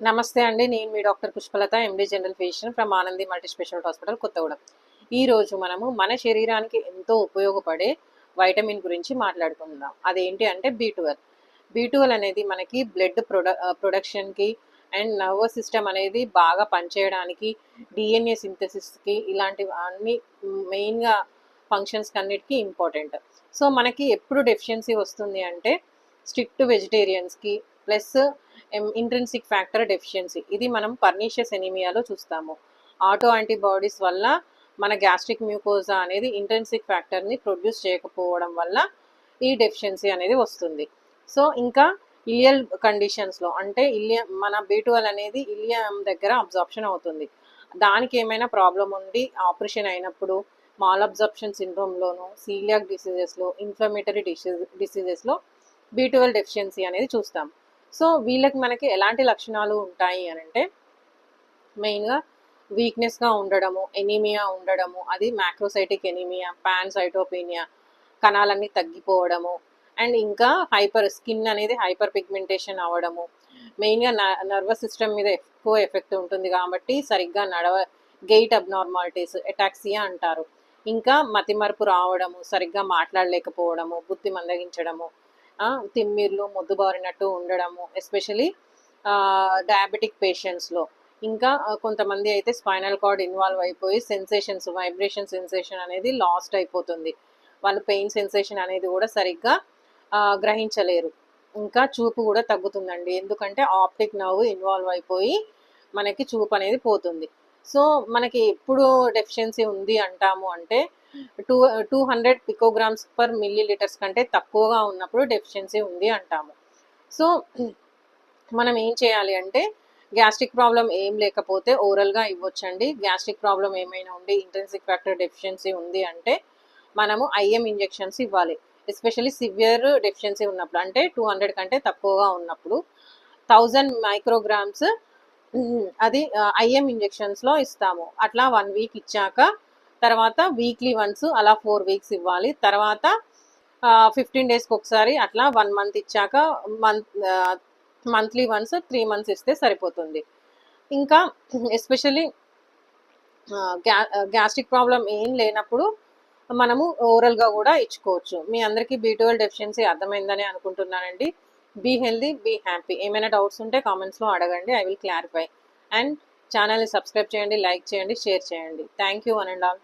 నమస్తే అండి. నేను మీ doctor Pushpalatha MD general physician from Anandi multi speciality hospital Kothagudem. ఈ రోజు మనము మన శరీరానికి ఎంతో ఉపయోగపడే వైటమిన్ గురించి మాట్లాడుకుందాం. అదేంటి అంటే బీ ట్వెల్వ్ బీ ట్వెల్వ్ అనేది మనకి బ్లడ్ ప్రొడ ప్రొడక్షన్కి అండ్ నర్వస్ సిస్టమ్ అనేది బాగా పనిచేయడానికి డిఎన్ఏ సింథసిస్కి ఇలాంటివి అన్ని మెయిన్గా ఫంక్షన్స్కి అన్నిటికీ ఇంపార్టెంట్ సో మనకి ఎప్పుడు డెఫిషియన్సీ వస్తుంది అంటే స్ట్రిక్ట్ వెజిటేరియన్స్కి ప్లస్ ఇంట్రెన్సిక్ ఫ్యాక్టర్ డెఫిషియన్సీ ఇది మనం పర్నీషియస్ ఎనీమియాలో చూస్తాము. ఆటో యాంటీబాడీస్ వల్ల మన గ్యాస్ట్రిక్ మ్యూకోజా అనేది ఇంట్రెన్సిక్ ఫ్యాక్టర్ని ప్రొడ్యూస్ చేయకపోవడం వల్ల ఈ డెఫిషియన్సీ అనేది వస్తుంది. సో ఇంకా ఇలియల్ కండిషన్స్లో అంటే ఇలియ మన బీటువల్ అనేది ఇలియం దగ్గర అబ్జార్ప్షన్ అవుతుంది. దానికి ఏమైనా ప్రాబ్లం ఉండి ఆపరేషన్ అయినప్పుడు మాల్ అబ్జార్ప్షన్ సిండ్రోమ్లోను సీలియాక్ డిసీజెస్లో ఇన్ఫ్లమేటరీ డిసీజ్ డిసీజెస్లో బీ డెఫిషియన్సీ అనేది చూస్తాం. సో వీళ్ళకి మనకి ఎలాంటి లక్షణాలు ఉంటాయి అని అంటే మెయిన్గా వీక్నెస్గా ఉండడము ఎనీమియా ఉండడము అది మ్యాక్రోసైటిక్ ఎనీమియా పాన్సైటోపీనియా కణాలన్నీ తగ్గిపోవడము అండ్ ఇంకా హైపర్ స్కిన్ అనేది హైపర్ పిగ్మెంటేషన్ అవ్వడము మెయిన్గా నర్వస్ సిస్టమ్ మీద ఎక్కువ ఎఫెక్ట్ ఉంటుంది కాబట్టి సరిగ్గా నడవ గెయిట్ అబ్నార్మాలిటీస్ ఎటాక్సియా అంటారు. ఇంకా మతిమరుపు రావడము సరిగ్గా మాట్లాడలేకపోవడము బుద్ధి మందగించడము తిమ్మిర్లు మొద్దుబారినట్టు ఉండడము ఎస్పెషలీ డయాబెటిక్ పేషెంట్స్లో ఇంకా కొంతమంది అయితే స్పైనల్ కార్డ్ ఇన్వాల్వ్ అయిపోయి సెన్సేషన్స్ వైబ్రేషన్ సెన్సేషన్ అనేది లాస్ట్ అయిపోతుంది. వాళ్ళు పెయిన్ సెన్సేషన్ అనేది కూడా సరిగ్గా గ్రహించలేరు. ఇంకా చూపు కూడా తగ్గుతుందండి. ఎందుకంటే ఆప్టిక్ నర్వ్ ఇన్వాల్వ్ అయిపోయి మనకి చూపు అనేది పోతుంది. సో మనకి ఎప్పుడు డెఫిషియన్సీ ఉంది అంటాము అంటే two two hundred picograms per millilitres కంటే తక్కువగా ఉన్నప్పుడు డెఫిషియన్సీ ఉంది అంటాము. సో మనం ఏం చేయాలి అంటే గ్యాస్ట్రిక్ ప్రాబ్లం ఏం లేకపోతే ఓరల్గా ఇవ్వచ్చండి. గ్యాస్ట్రిక్ ప్రాబ్లం ఏమైనా ఉండి ఇంటెన్సిక్ ఫ్యాక్టర్ డెఫిషియన్సీ ఉంది అంటే మనము ఐఎం ఇంజెక్షన్స్ ఇవ్వాలి. ఎస్పెషల్లీ సివియర్ డెఫిషియన్సీ ఉన్నప్పుడు అంటే టూ హండ్రెడ్ కంటే తక్కువగా ఉన్నప్పుడు థౌజండ్ మైక్రోగ్రామ్స్ అది ఐఎం ఇంజెక్షన్స్లో ఇస్తాము. అట్లా వన్ వీక్ ఇచ్చాక తర్వాత వీక్లీ వన్స్ అలా ఫోర్ వీక్స్ ఇవ్వాలి. తర్వాత ఫిఫ్టీన్ డేస్కి ఒకసారి అట్లా వన్ మంత్ ఇచ్చాక month monthly once three months ఇస్తే సరిపోతుంది. ఇంకా ఎస్పెషల్లీ గ్యా గ్యాస్ట్రిక్ ప్రాబ్లం ఏం లేనప్పుడు మనము ఓరల్గా కూడా ఇచ్చుకోవచ్చు. మీ అందరికీ బీ ట్వెల్వ్ డెఫిషియన్సీ అర్థమైందని అనుకుంటున్నానండి. బీ హెల్దీ బీ హ్యాపీ ఏమైనా డౌట్స్ ఉంటే కామెంట్స్లో అడగండి. ఐ విల్ క్లారిఫై అండ్ ఛానల్ని సబ్స్క్రైబ్ చేయండి లైక్ చేయండి షేర్ చేయండి. Thank you one and all